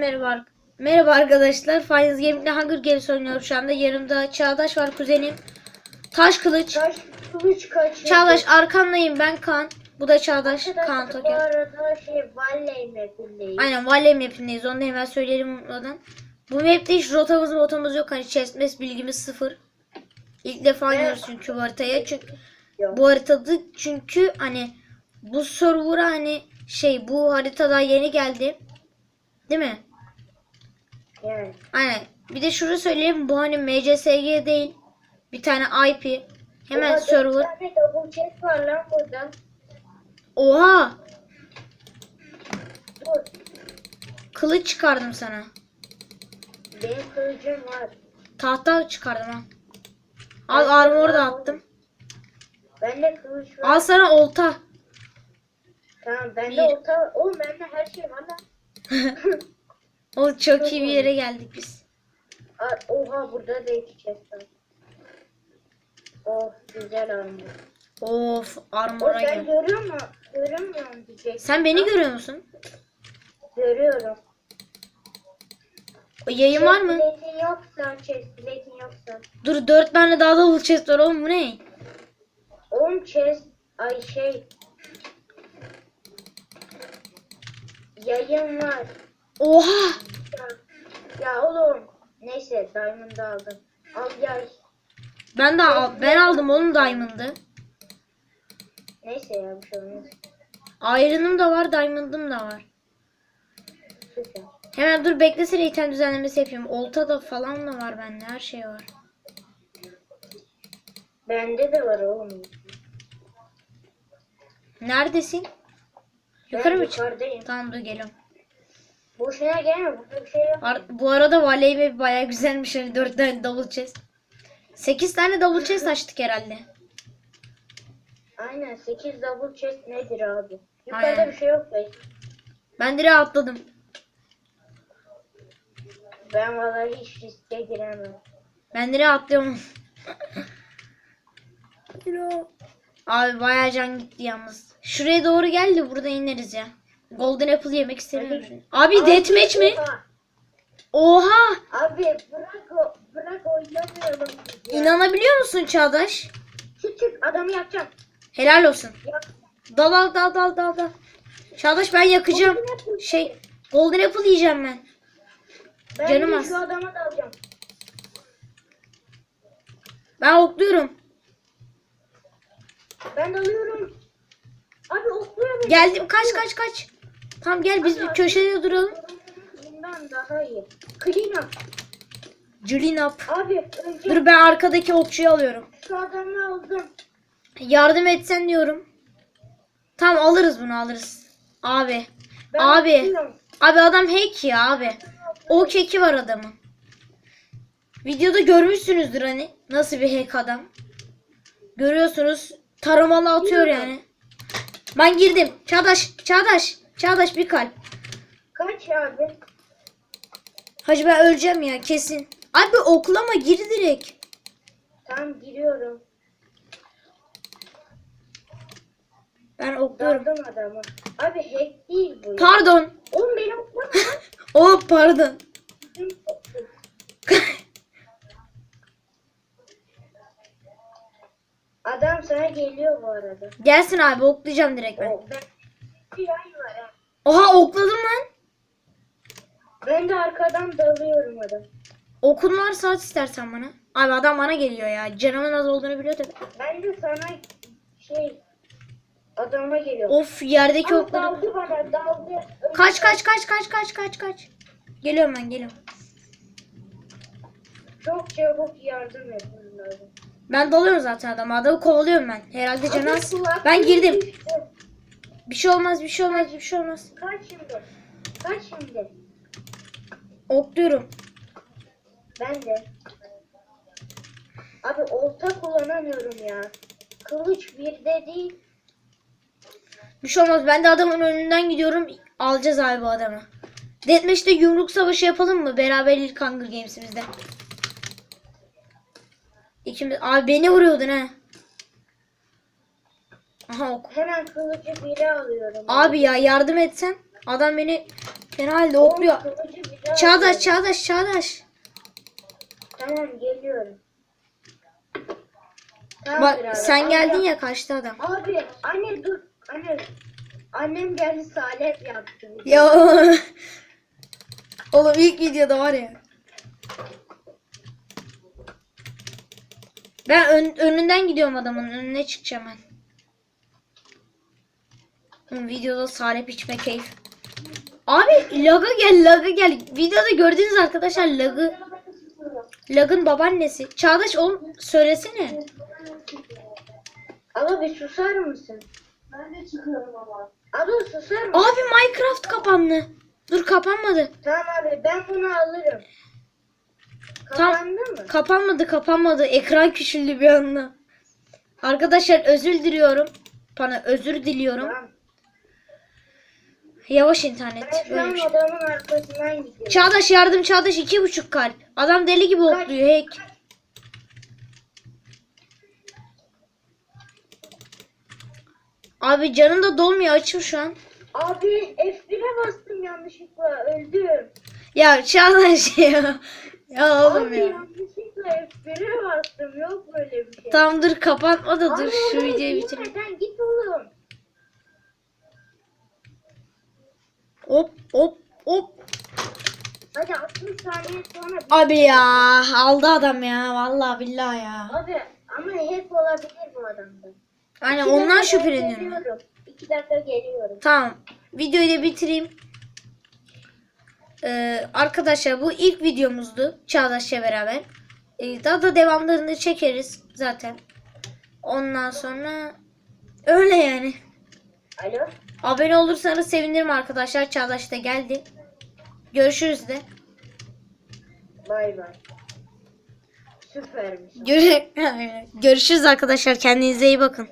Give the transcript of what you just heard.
merhaba. Merhaba arkadaşlar. Finance Gaming'de Hunger Games oynuyorum şu anda. Yanımda Çağdaş var kuzenim. Taş kılıç. Taş kılıç kaçırdı. Çağdaş arkandayım ben Kaan. Bu da Çağdaş. Kaan Arkadaşlar bu arada şey Valley mapindeyiz. Aynen Valley mapindeyiz. Onu da hemen söyleyelim unutmadan. Bu map'te hiç rotamız motomuz yok. Hani chestmes bilgimiz sıfır. İlk defa oynuyoruz çünkü bu haritaya. Çünkü Yok. bu haritada çünkü hani bu server'a hani şey bu haritada yeni geldi. Değil mi? Yani. Aynen. Bir de şunu söyleyeyim. Bu hani MCSG değil. Bir tane IP. Hemen Orada server. Bir tane double chest var lan burada. Oha! Dur. Kılıç çıkardım sana. Benim kılıcım var. Tahta çıkardım ha. Al armor da attım. Bende kılıç var. Al sana olta. Tamam bende Bir. olta. Oğlum bende her şey var lan. O çok iyi bir yere geldik biz. Aa, Oha burada da iki chest var. Oh güzel armor. Of O armora gel. görüyor musun? Görüyor musun diyecektim. Sen beni görüyor musun? Görüyorum. O yayın var mı? Chestplate'in yoksa, chestplate'in yoksa. Dur dört tane daha double chest var oğlum bu ne? Oğlum chest, ay şey. Yayın var. Oha! Ya, oğlum. Neyse diamond'ı aldım. Al yay. Ben de al- ben aldım oğlum diamond'ı. Neyse ya bir şey olmaz. Iron'ım da var, diamond'ım da var. Süper. Hemen dur beklesene item düzenlemesi yapayım. Olta da falan da var bende. Her şey var. Bende de var oğlum. Neredesin? Ben Yukarı mı çık? yukarıdayım. Tamam dur geliyorum. Boşuna gelme burada bir şey yok. Ar- bu arada Valley Map bayağı güzelmiş. Hani 4 tane double chest. 8 tane double chest açtık herhalde. Aynen 8 double chest nedir abi? Yukarıda Aynen. bir şey yok be. Ben direkt atladım. Ben vallahi hiç riske giremem. Ben direkt atlıyorum. Abi bayağı can gitti yalnız. Şuraya doğru gel de burada ineriz ya. Golden Apple yemek istemiyorum. şimdi. Abi deathmatch mi? oha. Abi bırak o, bırak oynamayalım biz ya. İnanabiliyor musun Çağdaş? Çık çık adamı yakacağım. Helal olsun. Yak. Dal dal dal dal dal dal. Çağdaş ben yakacağım. Golden. Şey Golden Apple yiyeceğim ben. Ben canım az. şu adama dalacağım. Ben okluyorum. Ben dalıyorum. Abi okluyor beni. Geldim kaç kaç kaç. Tamam gel biz bir köşede duralım. Bundan daha iyi. Clean up. Clean up. Abi önce Dur ben arkadaki okçuyu alıyorum. şu adamı aldım. Yardım etsen diyorum. Tamam alırız bunu alırız. Abi. Ben abi. okluyorum. Abi adam hack ya abi. O keki var adamın. Videoda görmüşsünüzdür hani. Nasıl bir hack adam. Görüyorsunuz. Taramalı atıyor yani. Ben girdim. Çağdaş. Çağdaş. Çağdaş bir kalp. Kaç abi? Hacı ben öleceğim ya kesin. Abi oklama gir direkt. Tamam giriyorum. Ben okluyorum. Daldım adamı. Abi hack değil bu. Pardon. Oğlum beni oklama. Oh pardon. Adam sana geliyor bu arada. Gelsin abi oklayacağım direkt ben. O, ben bir ay var ha. Oha okladım lan. Ben de arkadan dalıyorum adam. Okun varsa at istersen bana. Abi adam bana geliyor ya. Canımın az olduğunu biliyor tabii. Ben de sana şey adama geliyor. Of yerdeki Ama okları. daldı bana daldı. Kaç kaç kaç kaç kaç kaç kaç. Geliyorum ben geliyorum. Çok çabuk yardım etmem lazım. Ben dalıyorum zaten adamı. Adamı kovalıyorum ben. Herhalde canı Abi az. kulaklığı Ben girdim. düştü. Bir şey olmaz bir şey olmaz bir şey olmaz. Kaç şimdi? Kaç şimdi? Okluyorum. Ben de. Abi olta kullanamıyorum ya. Kılıç birde değil. Bir şey olmaz. Ben de adamın önünden gidiyorum. Alacağız abi bu adamı. Deathmatch'te yumruk savaşı yapalım mı? Beraber ilk Hunger Games'imizde. İkimiz... Abi beni vuruyordun ha. Aha ok. Hemen kılıcı bire alıyorum. Abi ya yardım etsen. Adam beni fena halde Oğlum, okluyor. Kılıcı bire Çağdaş, Çağdaş, Çağdaş. Tamam geliyorum. Tamam, Bak birader. sen Abi, geldin ya kaçtı adam. Abi anne dur. Anne. Annem geldi salep yaptı. Ya Oğlum ilk videoda var ya. Ben ön- önünden gidiyorum adamın. Önüne çıkacağım ben. Videoda salep içme keyif. Abi laga gel laga gel. Videoda gördüğünüz arkadaşlar lagı lagın babaannesi. Çağdaş oğlum söylesene. Ama bir susar mısın? Ben de çıkıyorum ama. Abla susar mısın? Abi Minecraft kapandı. Dur kapanmadı. Tamam abi ben bunu alırım. Kapandı mı? Kapanmadı kapanmadı. Ekran küçüldü bir anda. Arkadaşlar özür diliyorum. Bana özür diliyorum. Tamam. Yavaş internet. Böyle bir şey. adamın arkasından gidiyorum. Çağdaş yardım Çağdaş iki buçuk kalp. Adam deli gibi hopluyor hack. Abi canın da dolmuyor açım şu an. Abi F1'e bastım yanlışlıkla öldüm. Ya Çağdaş ya. Ya oğlum Abi ya. yanlışlıkla F1'e bastım yok böyle bir şey. Tamam dur kapatma da dur Abi şu videoyu bitireyim. Sen git oğlum. Hop hop hop. Hadi 60 saniye sonra. Abi ya aldı adam ya vallahi billahi ya. Abi ama hep olabilir bu adamda. Aynen İki ondan şüpheleniyorum. ben. geliyorum. İki dakika geliyorum. Tamam. Videoyu da bitireyim. Ee, arkadaşlar bu ilk videomuzdu. Çağdaş'la beraber. Ee, daha da devamlarını çekeriz zaten. Ondan sonra öyle yani. Alo. Abone olursanız sevinirim arkadaşlar. Çağdaş da geldi. Görüşürüz de. Bay bay. Süpermiş. Görüşürüz arkadaşlar. Kendinize iyi bakın.